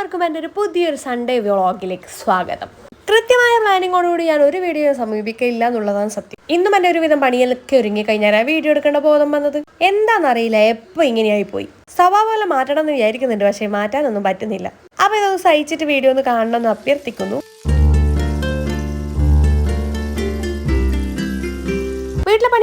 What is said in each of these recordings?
എല്ലാവർക്കും എന്റെ ഒരു പുതിയൊരു സൺഡേ വ്ളോഗിലേക്ക് സ്വാഗതം. കൃത്യമായ പ്ലാനിങ്ങോടുകൂടി ഞാൻ ഒരു വീഡിയോ സമീപിക്കില്ല എന്നുള്ളതാണ് സത്യം. ഇന്നും എന്റെ ഒരുവിധം പണിയിലൊക്കെ ഒരുങ്ങി കഴിഞ്ഞാൽ ആ വീഡിയോ എടുക്കേണ്ട ബോധം വന്നത്? എന്താണെന്നറിയില്ല എപ്പോൾ ഇങ്ങനെയായി പോയി സ്വഭാവം മാറ്റണം എന്ന് വിചാരിക്കുന്നുണ്ട് പക്ഷേ മാറ്റാനൊന്നും പറ്റുന്നില്ല. അപ്പോൾ ഇതൊന്ന് സഹിച്ചിട്ട് വീഡിയോ ഒന്ന് കാണണമെന്ന് അഭ്യർത്ഥിക്കുന്നു.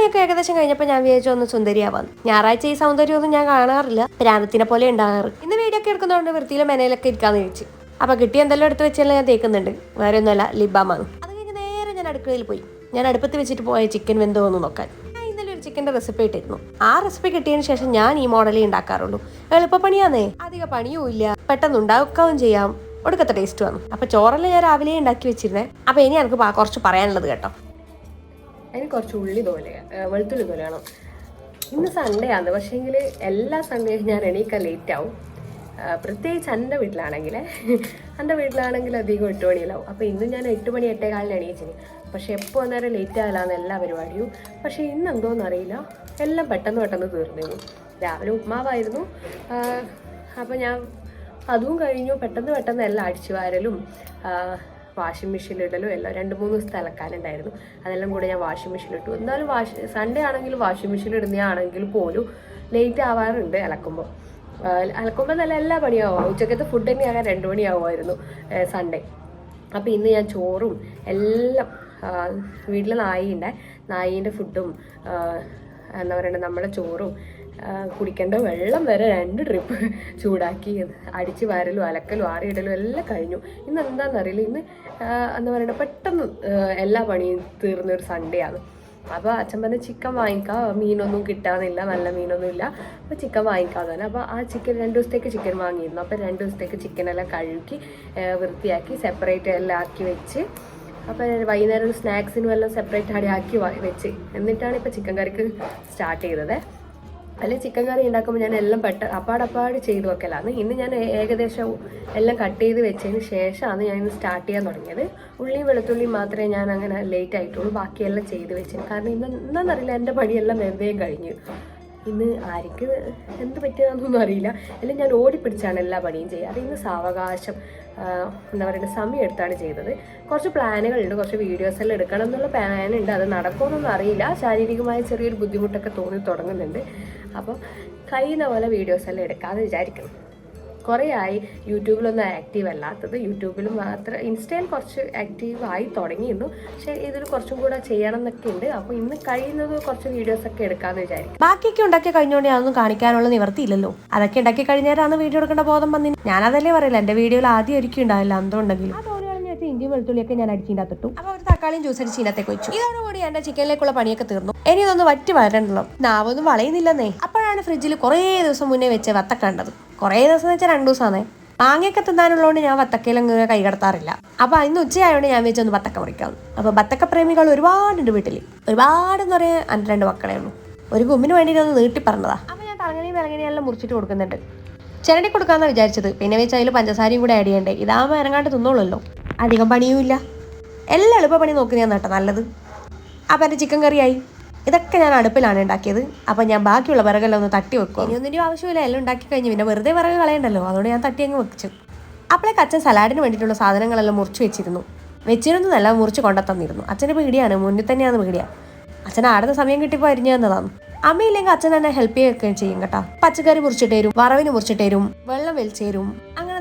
പണിയൊക്കെ ഏകദേശം കഴിഞ്ഞപ്പോൾ ഞാൻ വിചാരിച്ചു ഒന്ന് സുന്ദരിയാവാന്ന് ഞായറാഴ്ച ഈ സൗന്ദര്യമൊന്നും ഞാൻ കാണാറില്ല. പ്രാണത്തിനെ പോലെ ഉണ്ടാകാറ്. ഇന്ന് വീഡിയോ ഒക്കെ എടുക്കുന്നതുകൊണ്ട് വൃത്തിയിലെ മെനയിലൊക്കെ ഇരിക്കാന്ന് ചോദിച്ചു അപ്പൊ കിട്ടി എന്തെല്ലാം എടുത്ത് വെച്ചാലും ഞാൻ തേക്കുന്നുണ്ട്. വേറെ ഒന്നുമല്ല ലിബാമാണ്. അത് കഴിഞ്ഞ് നേരെ ഞാൻ അടുക്കളയിൽ പോയി. ഞാൻ അടുപ്പത്ത് വെച്ചിട്ട് പോയ ചിക്കൻ വെന്തോ എന്ന് നോക്കാൻ. ഞാൻ ഇന്നലെ ഒരു ചിക്കന്റെ റെസിപ്പി ഇട്ടിരുന്നു. ആ റെസിപ്പി കിട്ടിയതിന് ശേഷം ഞാൻ ഈ മോഡലേ ഉണ്ടാക്കാറുള്ളൂ. എളുപ്പപ്പണിയാന്നേ. അധിക പണിയും ഇല്ല. പെട്ടെന്ന് ഉണ്ടാക്കുകയും ചെയ്യാം. ഒടുക്കത്തെ ടേസ്റ്റ് വന്നു. അപ്പൊ ചോറെല്ലാം ഞാൻ രാവിലെ ഉണ്ടാക്കി വെച്ചിരുന്നേ? അപ്പൊ ഇനി എനിക്ക് കുറച്ച് പറയാനുള്ളത് കേട്ടോ. അതിന് കുറച്ച് ഉള്ളി പോലെ വെളുത്തുള്ളി പോലെ വേണം. ഇന്ന് സൺഡേ ആണ് പക്ഷേങ്കിൽ എല്ലാ സൺഡേയും ഞാൻ എണീക്കാൻ ലേറ്റ് ആവും. പ്രത്യേകിച്ച് എന്റെ വീട്ടിലാണെങ്കിൽ എന്റെ വീട്ടിലാണെങ്കിൽ അധികം എട്ട് മണിയിലാവും. അപ്പോൾ ഇന്ന് ഞാൻ എട്ട് മണി എട്ടേ കാലിന് എണീച്ചിന്. പക്ഷേ എപ്പോൾ അന്നേരം ലേറ്റ് ആകലാന്ന് എല്ലാ പരിപാടിയും. പക്ഷേ ഇന്ന് എന്തോന്ന് അറിയില്ല. എല്ലാം പെട്ടെന്ന് പെട്ടെന്ന് തീർന്നിരുന്നു. രാവിലെ ഉപ്മാവായിരുന്നു. അപ്പോൾ ഞാൻ അതും കഴിഞ്ഞു. പെട്ടെന്ന് പെട്ടെന്ന് എല്ലാം അടിച്ചു വാരലും വാഷിംഗ് മെഷീനിൽ ഇടലും എല്ലാം രണ്ട് മൂന്ന് സ്ഥലക്കാരുണ്ടായിരുന്നു അതെല്ലാം കൂടെ ഞാൻ വാഷിംഗ് മെഷീനിൽ ഇട്ടു. എന്നാലും വാഷ് സൺഡേ ആണെങ്കിൽ വാഷിംഗ് മെഷീൻ ഇടുന്നതാണെങ്കിൽ പോലും ലേറ്റ് ആവാറുണ്ട് അലക്കുമ്പോൾ അലക്കുമ്പോൾ നല്ല എല്ലാ പണിയാവും. ഉച്ചക്കത്തെ ഫുഡ് തന്നെ ആകാൻ രണ്ട് മണിയാവുമായിരുന്നു സൺഡേ അപ്പോൾ ഇന്ന് ഞാൻ ചോറും എല്ലാം വീട്ടിൽ നായിയുണ്ട് നായീന്റെ ഫുഡും എന്താ പറയുക നമ്മുടെ ചോറും കുടിക്കേണ്ട വെള്ളം വരെ രണ്ട് ട്രിപ്പ് ചൂടാക്കി അടിച്ച് വാരലും അലക്കലും ആറിയിടലും എല്ലാം കഴിഞ്ഞു. ഇന്ന് എന്താണെന്നറിയില്ല ഇന്ന് എന്താ പറയുക പെട്ടെന്ന് എല്ലാ പണിയും തീർന്നൊരു സൺഡേ ആണ്. അപ്പോൾ അച്ഛൻ പറഞ്ഞ ചിക്കൻ വാങ്ങിക്കാം മീനൊന്നും കിട്ടാനില്ല നല്ല മീനൊന്നും ഇല്ല. അപ്പോൾ ചിക്കൻ വാങ്ങിക്കാതെ തന്നെ അപ്പോൾ ആ ചിക്കൻ രണ്ട് ദിവസത്തേക്ക് ചിക്കൻ വാങ്ങിയിരുന്നു. അപ്പോൾ രണ്ട് ദിവസത്തേക്ക് ചിക്കനെല്ലാം കഴുകി വൃത്തിയാക്കി സെപ്പറേറ്റ് എല്ലാം ആക്കി വെച്ച് അപ്പോൾ വൈകുന്നേരം സ്നാക്സിനും എല്ലാം സെപ്പറേറ്റ് ആടി ആക്കി വെച്ച്. എന്നിട്ടാണ് ഇപ്പോൾ ചിക്കൻ കറിക്ക് സ്റ്റാർട്ട് ചെയ്തത്. അല്ലെങ്കിൽ ചിക്കൻ കറി ഉണ്ടാക്കുമ്പോൾ ഞാൻ എല്ലാം പെട്ട അപ്പാടപ്പാട് ചെയ്ത് വെക്കലാണ് ഇന്ന് ഞാൻ ഏകദേശം എല്ലാം കട്ട് ചെയ്ത് വെച്ചതിന് ശേഷമാണ് ഞാൻ ഇന്ന് സ്റ്റാർട്ട് ചെയ്യാൻ തുടങ്ങിയത്. ഉള്ളിയും വെളുത്തുള്ളിയും മാത്രമേ ഞാൻ അങ്ങനെ ലേറ്റ് ആയിട്ടുള്ളൂ. ബാക്കിയെല്ലാം ചെയ്ത് വെച്ചത് കാരണം ഇന്ന് എന്താണെന്നറിയില്ല എന്റെ പണിയെല്ലാം വെറുതെയും കഴിഞ്ഞു. ഇന്ന് ആർക്ക് എന്ത് പറ്റിയതാണെന്നൊന്നും അറിയില്ല. എല്ലാം ഞാൻ ഓടിപ്പിടിച്ചാണ് എല്ലാ പണിയും ചെയ്യാറ് ഇന്ന് സാവകാശം എന്താ പറയുക സമയം എടുത്താണ് ചെയ്തത്. കുറച്ച് പ്ലാനുകളുണ്ട് കുറച്ച് വീഡിയോസ് എല്ലാം എടുക്കണം എന്നുള്ള പ്ലാനുണ്ട്. അത് നടക്കുമെന്നൊന്നും അറിയില്ല. ശാരീരികമായ ചെറിയൊരു ബുദ്ധിമുട്ടൊക്കെ തോന്നി തുടങ്ങുന്നുണ്ട്. അപ്പോൾ കഴിയുന്ന പോലെ വീഡിയോസ് എല്ലാം എടുക്കാമെന്ന് വിചാരിക്കണം കുറേ ആയി യൂട്യൂബിലൊന്നും ആക്റ്റീവ് അല്ലാത്തത്. യൂട്യൂബിൽ മാത്രം ഇൻസ്റ്റയിൽ കുറച്ച് ആക്റ്റീവ് ആയി തുടങ്ങിയിരുന്നു. പക്ഷേ ഇതിൽ കുറച്ചും കൂടെ ചെയ്യണം എന്നൊക്കെ ഉണ്ട്. അപ്പോൾ ഇന്ന് കഴിയുന്നത് കുറച്ച് വീഡിയോസ് ഒക്കെ എടുക്കാമെന്ന് വിചാരിക്കും ബാക്കിയൊക്കെ ഉണ്ടാക്കി കഴിഞ്ഞുകൊണ്ട് അതൊന്നും കാണിക്കാനുള്ള നിവർത്തിയില്ലല്ലോ. അതൊക്കെ ഉണ്ടാക്കി കഴിഞ്ഞാലാണ് വീഡിയോ എടുക്കേണ്ട ബോധം വന്നിന്. ഞാനതല്ലേ പറയില്ല എന്റെ വീഡിയോയിൽ ആദ്യം ഒരിക്കലും ഉണ്ടാവില്ല എന്തുണ്ടെങ്കിലും ആ തോൽ കളഞ്ഞ് വെച്ച് ഇഞ്ചി വെളുത്തുള്ളിയൊക്കെ ഞാൻ അടിച്ചിട്ടു അപ്പോൾ ഒരു തക്കാളിയും ജ്യൂസ് അടിച്ച് ഇതിനകത്തേക്ക് വെച്ചു ഇതോടുകൂടി എന്റെ ചിക്കനിലേക്കുള്ള പണിയൊക്കെ തീർന്നു. ഇനി ഇതൊന്ന് വറ്റി വരണ്ടല്ലോ. നാവൊന്നും വളയുന്നില്ലെന്നേ. അപ്പോഴാണ് ഫ്രിഡ്ജിൽ കുറേ ദിവസം മുന്നേ വെച്ച വത്ത കണ്ടത്. കുറേ ദിവസം എന്ന് വെച്ചാൽ രണ്ടു ദിവസമാണേ മാങ്ങയൊക്കെ തിന്നാനുള്ളതുകൊണ്ട് ഞാൻ വത്തക്കയിലങ്ങ് കൈ കടത്താറില്ല. അപ്പോൾ ഇന്ന് ഉച്ചയായതുകൊണ്ട് ഞാൻ വെച്ചൊന്ന് ബത്തക്ക മുറിക്കാം അപ്പോൾ ബത്തക്ക പ്രേമികൾ ഒരുപാടുണ്ട് വീട്ടിൽ ഒരുപാടെന്ന് പറയാൻ എന്റെ രണ്ട് മക്കളേ ഉള്ളൂ. ഒരു ഗുമ്മിന് വേണ്ടിയിട്ട് ഒന്ന് നീട്ടി പറഞ്ഞതാ. അപ്പോൾ ഞാൻ തലങ്ങനെയും വിലങ്ങനെയെല്ലാം മുറിച്ചിട്ട് കൊടുക്കുന്നുണ്ട്. ചിരണ്ടി കൊടുക്കാമെന്നാണ് വിചാരിച്ചത്. പിന്നെ വെച്ചാൽ അതിൽ പഞ്ചസാരയും കൂടെ ആഡ് ചെയ്യണ്ടേ. ഇതാകുമ്പോൾ ഇറങ്ങാണ്ട് തിന്നോളല്ലോ അധികം പണിയുമില്ല. എല്ലാം എളുപ്പപ്പണി നോക്കുന്നതാണ് കേട്ടോ നല്ലത്. അപ്പം എന്റെ ചിക്കൻ കറിയായി. ഇതൊക്കെ ഞാൻ അടുപ്പിലാണ് ഉണ്ടാക്കിയത്. അപ്പം ഞാൻ ബാക്കിയുള്ള വിറകെല്ലാം ഒന്ന് തട്ടി വെക്കും. ഇനി ഒന്നിന്റെ ആവശ്യമില്ല. എല്ലാം ഉണ്ടാക്കി കഴിഞ്ഞ് പിന്നെ വെറുതെ വിറക് കളയണ്ടല്ലോ. അതുകൊണ്ട് ഞാൻ തട്ടി അങ്ങ് വെച്ചു. അപ്പോഴേക്ക് അച്ഛൻ സലാഡിന് വേണ്ടിയിട്ടുള്ള സാധനങ്ങളെല്ലാം മുറിച്ച് വെച്ചിരുന്നു. വെച്ചിരുന്നതല്ല മുറിച്ച് കൊണ്ടുത്തന്നിരുന്നു അച്ഛന്റെ പീടിയാണ്. മുന്നിൽ തന്നെയാണ് പീടിയാണ് അച്ഛൻ ആടുന്ന സമയം കിട്ടിയപ്പോൾ അരിഞ്ഞു തന്നതാണ്. അമ്മയില്ലെങ്കിൽ അച്ഛൻ എന്നെ ഹെൽപ്പ് ചെയ്യുകയൊക്കെ ചെയ്യും കേട്ടോ. പച്ചക്കറി മുറിച്ചിട്ട് തരും വറവിന് മുറിച്ചിട്ട് തരും വെള്ളം വലിച്ചു തരും.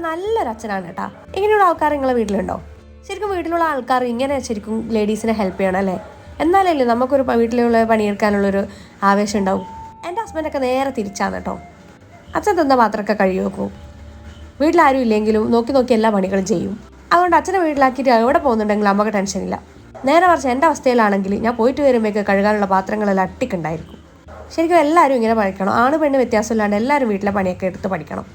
നല്ലൊരു അച്ഛനാണ് കേട്ടാ ഇങ്ങനെയുള്ള ആൾക്കാർ നിങ്ങളെ വീട്ടിലുണ്ടോ? ശരിക്കും വീട്ടിലുള്ള ആൾക്കാർ ഇങ്ങനെ ശരിക്കും ലേഡീസിനെ ഹെൽപ്പ് ചെയ്യണം അല്ലേ എന്നാലല്ലേ നമുക്കൊരു വീട്ടിലുള്ള പണിയെടുക്കാനുള്ളൊരു ആവേശം ഉണ്ടാവും എന്റെ ഹസ്ബൻഡൊക്കെ നേരെ തിരിച്ചാണ് കേട്ടോ അച്ഛൻ തന്ന പാത്രമൊക്കെ കഴുകി വെക്കും. വീട്ടിലാരും ഇല്ലെങ്കിലും നോക്കി നോക്കി എല്ലാ പണികളും ചെയ്യും. അതുകൊണ്ട് അച്ഛനെ വീട്ടിലാക്കിയിട്ട് എവിടെ പോകുന്നുണ്ടെങ്കിലും അമ്മയ്ക്ക് ടെൻഷനില്ല നേരെ മറിച്ച് എന്റെ അവസ്ഥയിലാണെങ്കിൽ ഞാൻ പോയിട്ട് വരുമ്പോഴേക്ക് കഴുകാനുള്ള പാത്രങ്ങളെല്ലാം അട്ടിക്കുണ്ടായിരിക്കും. ശരിക്കും എല്ലാവരും ഇങ്ങനെ പഠിക്കണം. ആണ് പെണ്ണ് വ്യത്യാസമില്ലാണ്ട് എല്ലാവരും വീട്ടിലെ പണിയൊക്കെ എടുത്ത് പഠിക്കണം.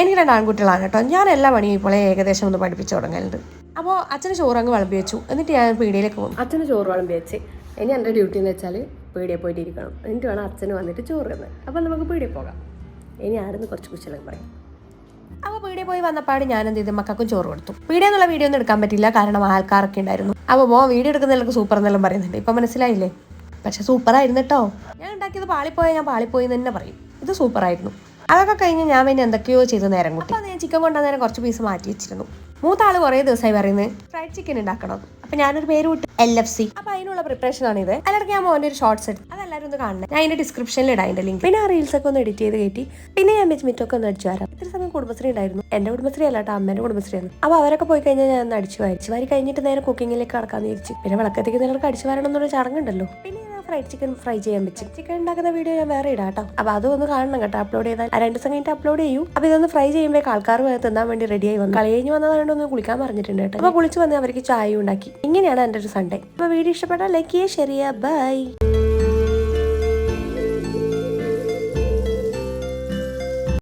എനിക്ക് രണ്ട് ആൺകുട്ടികളാണ് കേട്ടോ. ഞാൻ എല്ലാ പണിയും ഇപ്പോൾ ഏകദേശം ഒന്ന് പഠിപ്പിച്ചു തുടങ്ങലുണ്ട്. അപ്പോൾ അച്ഛന് ചോറ് അങ്ങ് വിളമ്പി വെച്ചു. എന്നിട്ട് ഞാൻ പീടിയിലേക്ക് പോകും അച്ഛന് ചോറ് വിളമ്പി വെച്ച്. ഇനി എന്റെ ഡ്യൂട്ടി എന്ന് വെച്ചാൽ പീടിയെ പോയിട്ട് ഇരിക്കണം എന്നിട്ട് വേണം അച്ഛന് വന്നിട്ട് ചോറ് തന്നെ. അപ്പോൾ നമുക്ക് പീടിയിൽ പോകാം. ഇനി ആടുന്ന് കുറച്ച് കുശലം പറയാം. അപ്പോൾ പീടിയ പോയി വന്നപ്പാട് ഞാൻ എന്ത് ചെയ്തു? മക്കൾക്കും ചോറ് കൊടുത്തു. പീടിയ എന്നുള്ള വീഡിയോ ഒന്നും എടുക്കാൻ പറ്റില്ല. കാരണം ആൾക്കാരൊക്കെ ഉണ്ടായിരുന്നു. അപ്പോൾ മോ വീഡിയോ എടുക്കുന്നതിലൊക്കെ സൂപ്പർ എന്നെല്ലാം പറയുന്നുണ്ട്. ഇപ്പം മനസ്സിലായില്ലേ? പക്ഷെ സൂപ്പറായിരുന്നു കേട്ടോ. ഞാൻ ഉണ്ടാക്കിയത് പാളിപ്പോയാൽ ഞാൻ പാളിപ്പോയി എന്ന് തന്നെ പറയും. ഇത് സൂപ്പറായിരുന്നു. അതൊക്കെ കഴിഞ്ഞ് ഞാൻ പിന്നെ എന്തൊക്കെയോ ചെയ്ത് നേരം കൂട്ടി. അപ്പോൾ ഞാൻ ചിക്കൻ കൊണ്ടുവന്നേരം കുറച്ച് പീസ് മാറ്റി വെച്ചിരുന്നു. മൂത്ത ആൾ കുറേ ദിവസമായി പറയുന്നത് ഫ്രൈഡ് ചിക്കൻ ഉണ്ടാക്കണം അപ്പം ഞാനൊരു പേര് വിട്ടു. എൽ എഫ് സി അപ്പം അതിനുള്ള പ്രിപ്പറേഷൻ ആണ് ഇത്. അല്ലെങ്കിൽ ഞാൻ മോന്റെ ഒരു ഷോർട്സ് എടുത്തു. അതെല്ലാവരും ഒന്ന് കാണണം. ഞാൻ അതിന്റെ ഡിസ്ക്രിപ്ഷനിൽ ഇടാം അതിന്റെ ലിങ്ക് പിന്നെ ആ റീൽസ് ഒക്കെ ഒന്ന് എഡിറ്റ് ചെയ്ത് കയറ്റി പിന്നെ ഞാൻ വെച്ച് മിറ്റൊക്കെ ഒന്ന് അടിച്ചു വരാം. ഇത്ര സമയം കുടുംബശ്രീ ഉണ്ടായിരുന്നു. എന്റെ കുടുംബശ്രീ അല്ല കേട്ടോ അമ്മേന്റെ കുടുംബശ്രീയാണ് അപ്പോൾ അവരൊക്കെ പോയി കഴിഞ്ഞാൽ ഞാൻ ഒന്ന് അടിച്ചു വാരിച്ചു വാരി കഴിഞ്ഞിട്ട് നേരെ കുക്കിങ്ങിലേക്ക് കടക്കാമെന്ന് വിചാരിച്ചു. പിന്നെ വിളക്കത്തേക്ക് നേരെ അടിച്ചു വരണം എന്നൊരു ചടങ്ങുണ്ടല്ലോ പിന്നെ ഫ്രൈഡ് ചിക്കൻ ഫ്രൈ ചെയ്യാൻ വെച്ചു. ചിക്കൻ ഉണ്ടാക്കുന്ന വീഡിയോ ഞാൻ വേറെ ഇടാം കേട്ടോ. അപ്പൊ അതൊന്ന് കാണണം കേട്ടോ അപ്ലോഡ് ചെയ്താൽ. രണ്ട് ദിവസം കഴിഞ്ഞിട്ട് അപ്ലോഡ് ചെയ്യും. അപ്പൊ ഇതൊന്ന് ഫ്രൈ ചെയ്യുമ്പോൾ ആൾക്കാർ തിന്നാൻ വേണ്ടി റെഡി ആയി വന്നു. കളി കഴിഞ്ഞ് ഒന്ന് കുളിക്കാൻ പറഞ്ഞിട്ടുണ്ട് കേട്ടോ. അപ്പൊ കുളിച്ച് വന്ന് അവർക്ക് ചായ ഉണ്ടാക്കി. ഇങ്ങനെയാണ് എന്റെ ഒരു സൺഡേ അപ്പൊ വീഡിയോ ഇഷ്ടപ്പെട്ടാൽ ലൈക്ക് ചെയ്യുക ഷെയർ ബൈ